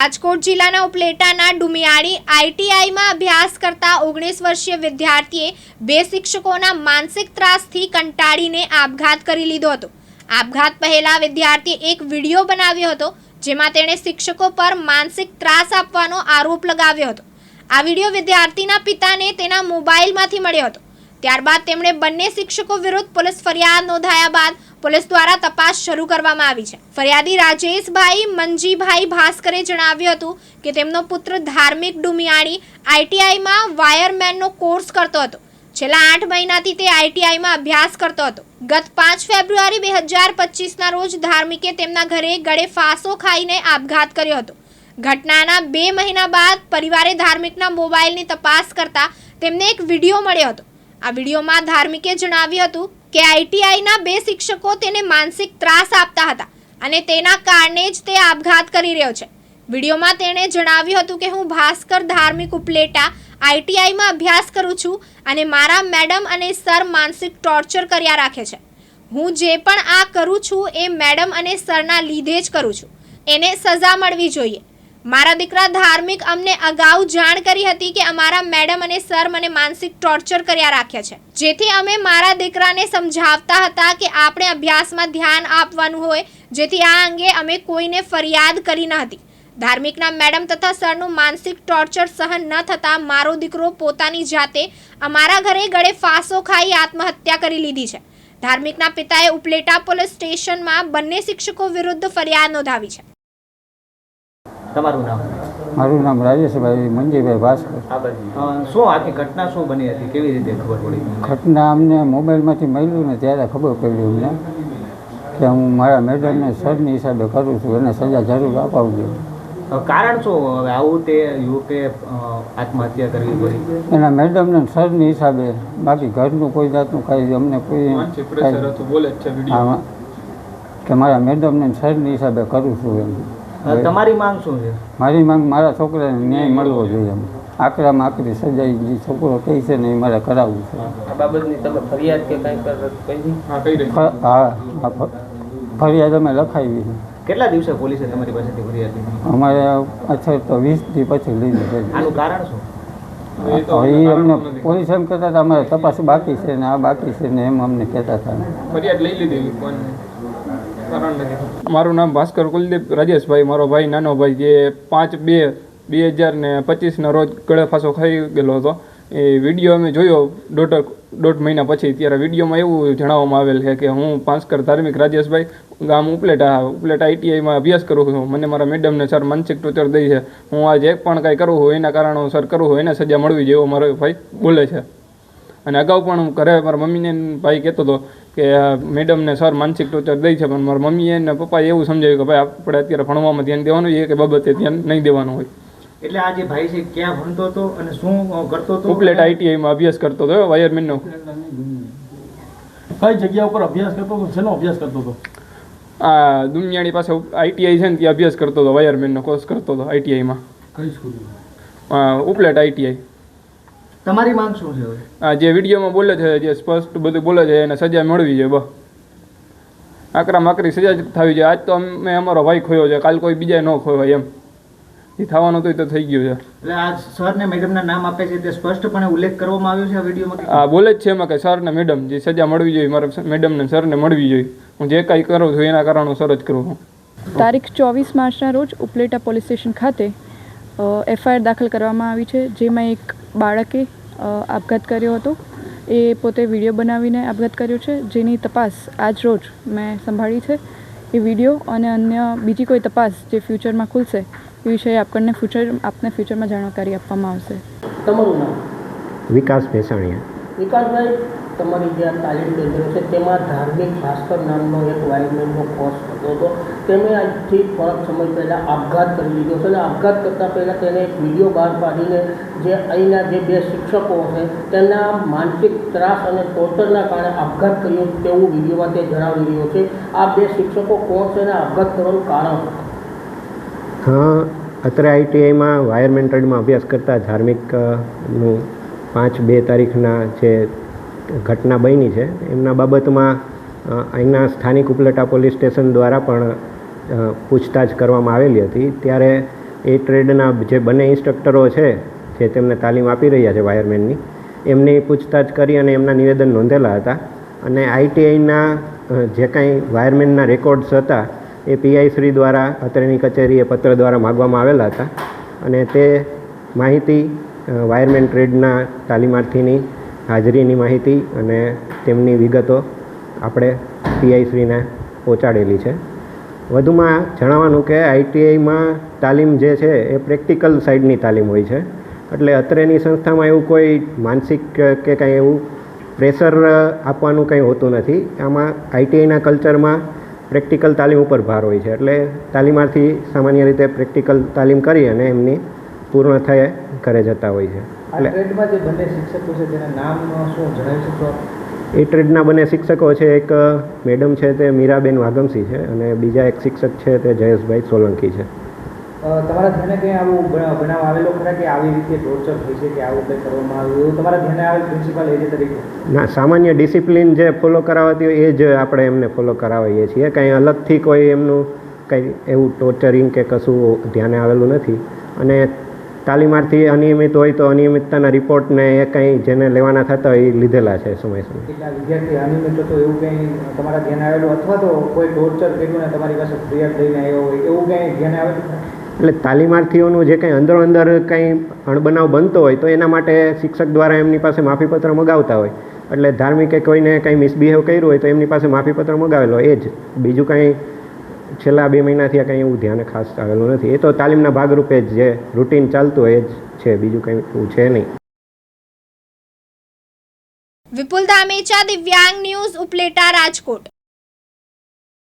રાજકોટ જિલ્લાના ઉપલેટાના ડુમિયાળી આઈટીઆઈમાં અભ્યાસ કરતા ઓગણીસ વર્ષીય વિદ્યાર્થીએ બે શિક્ષકોના માનસિક ત્રાસથી કંટાળીને આપઘાત કરી લીધો હતો. આપઘાત પહેલા વિદ્યાર્થીએ એક વીડિયો બનાવ્યો હતો, જેમાં તેણે શિક્ષકો પર માનસિક ત્રાસ આપવાનો આરોપ લગાવ્યો હતો. આ વીડિયો વિદ્યાર્થીના પિતાને તેના મોબાઈલમાંથી મળ્યો હતો. ત્યારબાદ તેમણે બંને શિક્ષકો વિરુદ્ધ પોલીસ ફરિયાદ નોંધાયા બાદ પોલીસ દ્વારા તપાસ શરૂ કરવામાં આવી છે. ફરિયાદી રાજેશભાઈ મંજીભાઈ ભાસ્કરે જણાવ્યું હતું કે તેમનો પુત્ર ધાર્મિક ડુમિયાણી આઈટીઆઈમાં વાયરમેનનો કોર્સ કરતો હતો. છેલ્લા આઠ મહિનાથી તે આઈટીઆઈમાં અભ્યાસ કરતો હતો. ગત પાંચ ફેબ્રુઆરી બે હજાર પચીસના રોજ ધાર્મિકે તેમના ઘરે ગળે ફાંસો ખાઈને આપઘાત કર્યો હતો. ઘટનાના બે મહિના બાદ પરિવારે ધાર્મિકના મોબાઈલની તપાસ કરતા તેમને એક વીડિયો મળ્યો હતો. આ વિડીયોમાં ધાર્મિકે જણાવ્યું હતું કે આઈટીઆઈના બે શિક્ષકો તેને માનસિક ત્રાસ આપતા હતા અને તેના કારણે જ તે આપઘાત કરી રહ્યો છે. વિડીયોમાં તેણે જણાવ્યું હતું કે, હું ભાસ્કર ધાર્મિક ઉપલેટા આઈટીઆઈમાં અભ્યાસ કરું છું અને મારા મેડમ અને સર માનસિક ટોર્ચર કર્યા રાખે છે. હું જે પણ આ કરું છું એ મેડમ અને સરના લીધે જ કરું છું. એને સજા મળવી જોઈએ. મારા દીકરા ધાર્મિક અમને અગાઉ જાણ કરી હતી કે અમારા મેડમ અને સર મને માનસિક ટોર્ચર કર્યા રાખ્યા છે. જેથી અમે મારા દીકરાને સમજાવતા હતા કે આપણે અભ્યાસમાં ધ્યાન આપવાનું હોય, જેથી આ અંગે અમે કોઈને ફરિયાદ કરી ન હતી. ધાર્મિકના મેડમ તથા સરનું માનસિક ટોર્ચર સહન ન થતાં મારો દીકરો પોતાની જાતે અમારા ઘરે ગળે ફાંસો ખાઈ આત્મહત્યા કરી લીધી છે. ધાર્મિકના પિતાએ ઉપલેટા પોલીસ સ્ટેશનમાં બંને શિક્ષકો વિરુદ્ધ ફરિયાદ નોંધાવી છે. તમારું નામ? મારું નામ રાજેશભાઈ મંજીભાઈ ભાસ્કર. શું આખી ઘટના શું બની હતી? કેવી રીતે ખબર પડી? ઘટના અમને મોબાઈલમાંથી મળ્યું ને ત્યારે ખબર પડી અમને કે હું મારા મેડમને સરની હિસાબે કરું છું એને સજા જરૂર અપાવજો. કારણ શું? હવે આવું તે યુવકે આત્મહત્યા કરવી પડી. એના મેડમને સરની હિસાબે બાકી ઘરનું કોઈ જાતનું કાંઈ અમને કોઈ બોલે છે કે મારા મેડમને સરની હિસાબે કરું છું એમ. તમારી માંગ શું છે? મારી માંગ મારા છોકરાને ન્યાય મળવો જોઈએ એમ. આકરામાં આકરી સજાઈ જે છોકરો કહે છે ને એ મારે કરાવવું છે. આ બાબતની તમે ફરિયાદ કે કાંઈ કરી હા હા ફરિયાદ અમે લખાવી કેટલા દિવસે પોલીસે તમારી પાસેથી ફરિયાદ લીધી? અમારે અચ્છા તો વીસથી પછી લીધી છે. આનું કારણ શું? એ અમને પોલીસ એમ કહેતા હતા અમારે તપાસ બાકી છે ને આ બાકી છે ને એમ અમને કહેતા હતા. ફરિયાદ લઈ લીધી મારું નામ ભાસ્કર કુલદીપ રાજેશભાઈ. મારો ભાઈ, નાનો ભાઈ, જે પાંચ બે બે હજાર ને પચીસના રોજ ગળે ફાંસો ખાઈ ગયેલો હતો. એ વીડિયો અમે જોયો દોઢ દોઢ મહિના પછી. ત્યારે વિડીયોમાં એવું જણાવવામાં આવેલ છે કે હું પાંચકર ધાર્મિક રાજેશભાઈ, ગામ ઉપલેટા ઉપલેટા આઈટીઆઈમાં અભ્યાસ કરું છું. મને મારા મેડમને સર માનસિક ટોર્ચર દઈ છે. હું આજે પણ કાંઈ કરું છું, એના કારણો સર કરું છું, એને સજા મળવી જેવો મારો ભાઈ બોલે છે. અને અગાઉ પણ હું ઘરે મારા મમ્મીને ભાઈ કહેતો હતો કે મેડમને સર માનસિક ટોર્ચર દઈ છે પણ મારા મમ્મીએ અને પપ્પાએ એવું સમજાવ્યું કે ભાઈ આપણે અત્યારે ભણવામાં ધ્યાન દેવાનું એ કે બાબતે ધ્યાન નહીં દેવાનું હોય. એટલે આ જે ભાઈ છે ક્યાં ભણતો હતો અને શું કરતો હતો? ઉપલેટ આઈટીઆઈમાં અભ્યાસ કરતો હતો વાયરમેનનો. કઈ જગ્યા ઉપર અભ્યાસ કરતો હતો? શેનો અભ્યાસ કરતો હતો? આ દુનિયાની પાસે આઈટીઆઈ છે ને ત્યાં અભ્યાસ કરતો હતો વાયરમેનનો કોર્સ કરતો હતો આઈટીઆઈમાં કઈ સ્કૂલમાં? ઉપલેટ આઈટીઆઈ તમારી માંગ શું છે હવે? આ જે વિડીયોમાં બોલે છે જે સ્પષ્ટ બધું બોલે છે એને સજા મળવી જોઈએ બસ. આકરા માકરી સજા જ થવી જોઈએ આજ તો અમે અમારો ભાઈ ખોયો છે કાલ કોઈ બીજા ન ખોયો એમ. એ થવાનું એ તો થઈ ગયું છે. એટલે આ સર ને મેડમના નામ આપે છે તે સ્પષ્ટપણે ઉલ્લેખ કરવામાં આવ્યો છે આ વિડીયોમાં હા બોલે જ છે એમાં કે સર ને મેડમ જે સજા મળવી જોઈએ મારા મેડમ ને સર ને મળવી જોઈએ. હું જે કાંઈ કરું છું એના કારણોસર જ કરું છું. તારીખ ચોવીસ માર્ચના રોજ ઉપલેટા પોલીસ સ્ટેશન ખાતે એફઆઈઆર દાખલ કરવામાં આવી છે જેમાં એક બાળકે આપઘાત કર્યો હતો. એ પોતે વીડિયો બનાવીને આપઘાત કર્યો છે. જેની તપાસ આજ રોજ મેં સંભાળી છે. એ વીડિયો અને અન્ય બીજી કોઈ તપાસ જે ફ્યુચરમાં ખુલશે એ વિષয়ে આપણને ફ્યુચર આપને ફ્યુચરમાં જાણકારી આપવામાં આવશે. તમારું નામ? વિકાસ ભેસાણીયા. વિકાસભાઈ તમારી જે આ તાલીમ કેન્દ્ર છે તેમાં ધાર્મિક ભાસ્કર નામનો એક વાયુમેનનો કોર્સ કરતો હતો. તેમણે આજથી થોડાક સમય પહેલાં આપઘાત કરી લીધો છે અને આપઘાત કરતાં પહેલાં તેને એક વીડિયો બહાર પાડીને જે અહીંના જે બે શિક્ષકો છે તેના માનસિક ત્રાસ અને ટોર્ચરના કારણે આપઘાત કર્યો તેવું વિડીયોમાં તે જણાવી રહ્યો છે. આ બે શિક્ષકો કોણ છે અને આપઘાત કરવાનું કારણ? હા, અત્રે આઈટીઆઈમાં વાયર ટ્રેડમાં અભ્યાસ કરતા ધાર્મિક પાંચ બે તારીખના જે ઘટના બની છે, એમના બાબતમાં અહીંના સ્થાનિક ઉપલેટા પોલીસ સ્ટેશન દ્વારા પણ પૂછતાછ કરવામાં આવેલી હતી. ત્યારે એ ટ્રેડના જે બંને ઇન્સ્ટ્રક્ટરો છે, જે તેમને તાલીમ આપી રહ્યા છે વાયરમેનની, એમની પૂછતાછ કરી અને એમના નિવેદન નોંધેલા હતા. અને આઈટીઆઈના જે કાંઈ વાયરમેનના રેકોર્ડ્સ હતા, એ પીઆઈ શ્રી દ્વારા અત્રેની કચેરીએ પત્ર દ્વારા માગવામાં આવેલા હતા. અને તે માહિતી વાયરમેન ટ્રેડના તાલીમાર્થીની હાજરીની માહિતી અને તેમની વિગતો આપણે પીઆઈશ્રીને પહોંચાડેલી છે. વધુમાં જણાવવાનું કે આઈટીઆઈમાં તાલીમ જે છે એ પ્રેક્ટિકલ સાઈડની તાલીમ હોય છે. એટલે અત્રેની સંસ્થામાં એવું કોઈ માનસિક કે કાંઈ એવું પ્રેશર આપવાનું કંઈ હોતું નથી. આમાં આઈટીઆઈના કલ્ચરમાં પ્રેક્ટિકલ તાલીમ ઉપર ભાર હોય છે. એટલે તાલીમાર્થી સામાન્ય રીતે પ્રેક્ટિકલ તાલીમ કરી અને એમની પૂર્ણ થયે ઘરે જતા હોય છે. એટલે એ ટ્રેડના બંને શિક્ષકો છે એક મેડમ છે તે મીરાબેન વાગમસી છે અને બીજા એક શિક્ષક છે તે જયેશભાઈ સોલંકી છે. તમારા ધ્યાને કંઈ આવું બનાવ આવેલો ખરા કે આવી રીતે ટોર્ચર થઈ છે કે આવું કંઈ કરવામાં આવ્યું એવું તમારા ધ્યાને આવેલ પ્રિન્સિપાલ એજે તરીકે? ના સામાન્ય ડિસિપ્લિન જે ફોલો કરાવતી હોય એ જ આપણે એમને ફોલો કરાવીએ છીએ. કંઈ અલગથી કોઈ એમનું કંઈ એવું ટોર્ચરિંગ કે કશું ધ્યાને આવેલું નથી. અને તાલીમાર્થી અનિયમિત હોય તો અનિયમિતતાના રિપોર્ટને એ કંઈ જેને લેવાના થતા હોય એ લીધેલા છે સમય સમય. કેટલા વિદ્યાર્થી અનિયમિત હતો એવું કંઈ તમારા ધ્યાને આવેલું? અથવા તો કોઈ ટોર્ચર કર્યું ને તમારી પાસે ફરિયાદ લઈને આવ્યો હોય એવું કંઈ ધ્યાને આવેલું એટલે તાલીમાર્થીઓનું જે કંઈ અંદરો અંદર કંઈ અણબનાવ બનતો હોય તો એના માટે શિક્ષક દ્વારા એમની પાસે માફીપત્ર મગાવતા હોય. એટલે ધાર્મિકે કોઈને કંઈ મિસબિહેવ કર્યું હોય તો એમની પાસે માફીપત્ર મગાવેલો એ જ. બીજું કંઈ છેલ્લા બે મહિનાથી આ કંઈ એવું ધ્યાન ખાસ આવેલું નથી. એ તો તાલીમના ભાગરૂપે જ જે રૂટીન ચાલતું હોય એ જ છે, બીજું કંઈ એવું છે નહીં. વિપુલ ધામેચા, દિવ્યાંગ ન્યૂઝ, ઉપલેટા, રાજકોટ.